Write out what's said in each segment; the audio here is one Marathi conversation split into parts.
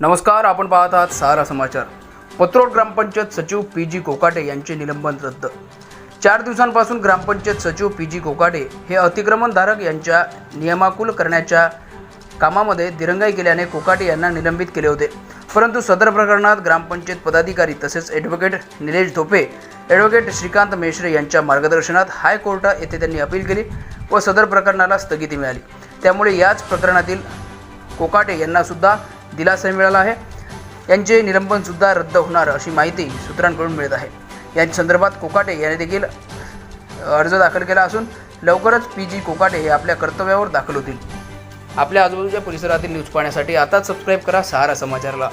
नमस्कार आपण पाहत आहात सहारा समाचार. पत्रोड ग्रामपंचायत सचिव पी जी कोकाटे यांचे निलंबन रद्द. चार दिवसांपासून ग्रामपंचायत सचिव पी जी कोकाटे हे अतिक्रमणधारक यांच्या नियमाकुल करण्याच्या कामामध्ये दिरंगाई केल्याने कोकाटे यांना निलंबित केले होते. परंतु सदर प्रकरणात ग्रामपंचायत पदाधिकारी तसेच ॲडव्होकेट निलेश धोपे ॲडव्होकेट श्रीकांत मेश्रे यांच्या मार्गदर्शनात हायकोर्ट येथे त्यांनी अपील केली व सदर प्रकरणाला स्थगिती मिळाली. त्यामुळे याच प्रकरणातील कोकाटे यांनासुद्धा दिलासा मिळाला आहे. यांचे निलंबनसुद्धा रद्द होणार अशी माहिती सूत्रांकडून मिळत आहे. या संदर्भात कोकाटे यांनी देखील अर्ज दाखल केला असून लवकरच पी जी कोकाटे हे आपल्या कर्तव्यावर दाखल होतील. आपल्या आजूबाजूच्या परिसरातील न्यूज पाहण्यासाठी आताच सबस्क्राईब करा Sahara समाचारला.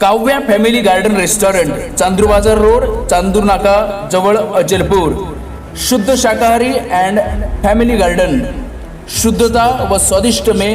Kavya family garden restaurant Chandur Bazar road Chandur नाका जवळ अचलपूर. शुद्ध शाकाहारी अँड फॅमिली गार्डन. शुद्धता व स्वादिष्ट मे